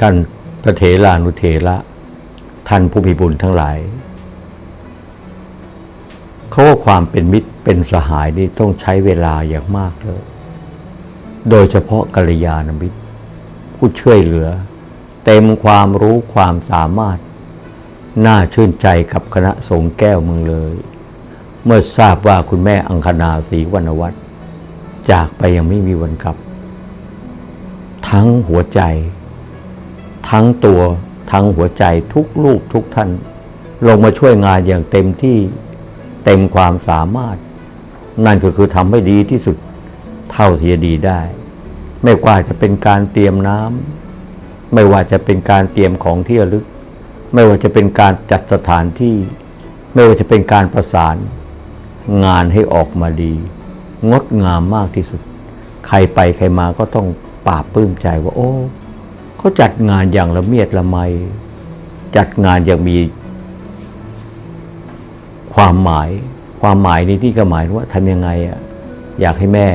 ท่านพระเถรานุเถระท่านผู้มีบุญทั้งหลายเขาว่าความเป็นมิตรเป็นสหายนี่ต้องใช้เวลาอย่างมากเลย โดยเฉพาะกัลยาณมิตร ผู้ช่วยเหลือ เต็มความรู้ความสามารถ น่าชื่นใจกับคณะสงฆ์แก้วเมืองเลย เมื่อทราบว่าคุณแม่อังคณาศรีวรรณวัฒน์จากไปยังไม่มีวันกลับ ทั้งหัวใจ ทั้งตัวทั้งหัวใจทุกลูกทุกท่าน ลงมาช่วยงานอย่างเต็มที่เต็มความสามารถ นั่นก็คือทำให้ดีที่สุดเท่าที่จะดีได้ ไม่ว่าจะเป็นการเตรียมน้ำไม่ว่าจะเป็นการเตรียมของที่ระลึก ไม่ว่าจะเป็นการจัดสถานที่ ไม่ว่าจะเป็นการประสาน งานให้ออกมาดี งดงามมากที่สุด ใครไปใครมาก็ต้องปราบปลื้มใจว่าโอ้ เขาจัดงานอย่างละเมียดละไม จัดงานอย่างมีความหมาย ความหมายในที่ก็หมายว่าทำยังไงอะอยากให้แม่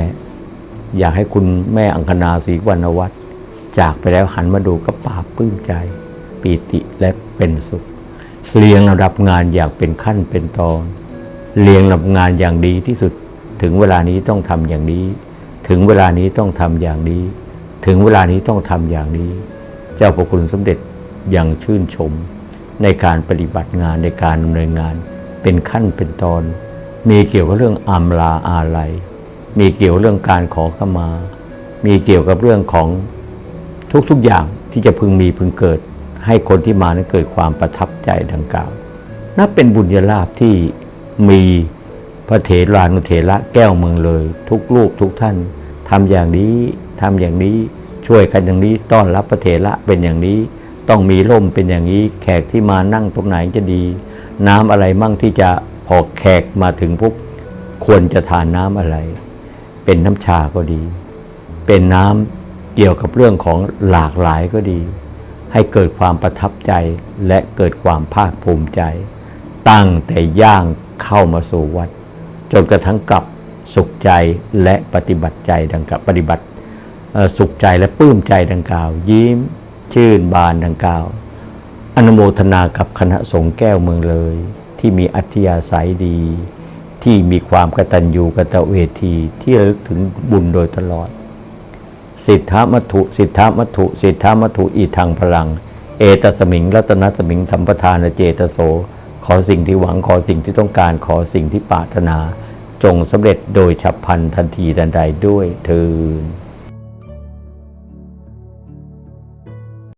อยากให้คุณแม่อังคณาศรีวรรณวัฒน์จากไปแล้วหันมาดูก็ปราบปลื้มใจ ปีติและเป็นสุข เรียงลำดับงานอย่างเป็นขั้นเป็นตอน เรียงลำดับงานอย่างดีที่สุด ถึงเวลานี้ต้องทำอย่างนี้ ถึงเวลานี้ต้องทำอย่างนี้ ถึงเวลานี้ต้องทำอย่างนี้ เจ้าพระคุณสมเด็จยังชื่นชม ในการปฏิบัติงานในการดำเนินงาน เป็นขั้นเป็นตอน มีเกี่ยวกับเรื่องอำลาอาลัยมีเกี่ยวเรื่องการขอขมา มีเกี่ยวกับเรื่องของทุกๆอย่างที่จะพึงมีพึงเกิด ให้คนที่มานั้นเกิดความประทับใจดังกล่าว นับเป็นบุญญาลาภที่มีพระเถรานุเถระแก้วเมืองเลย ทุกลูกทุกท่านทำอย่างนี้ทำอย่างนี้ ช่วยกันอย่างนี้ต้อนรับพระเถระเป็นอย่างนี้ ต้องมีร่มเป็นอย่างนี้ แขกที่มานั่งตรงไหนจะดี น้ำอะไรมั่งที่จะพอแขกมาถึงปุ๊บควรจะทานน้ำอะไร เป็นน้ำชาก็ดี เป็นน้ำเกี่ยวกับเรื่องของหลากหลายก็ดี ให้เกิดความประทับใจและเกิดความภาคภูมิใจ ตั้งแต่ย่างเข้ามาสู่วัด จนกระทั่งกลับสุขใจและปฏิบัติใจดังกล่าวปฏิบัติ สุขใจและปลื้มใจดังกล่าว ยิ้มชื่นบานดังกล่าว อนุโมทนากับคณะสงฆ์แก้วเมืองเลย ที่มีอัธยาศัยดี ที่มีความกตัญญูกตเวทีที่ระลึกถึงบุญโดยตลอด สิทธามัตุสิทธามัตุสิทธามัตุอีทางพลัง เอตสมิงรัตนสมิงสัมปทานเจตโส ขอสิ่งที่หวังขอสิ่งที่ต้องการขอสิ่งที่ปรารถนา จงสำเร็จโดยฉับพลันทันทีทันใดด้วยเทิน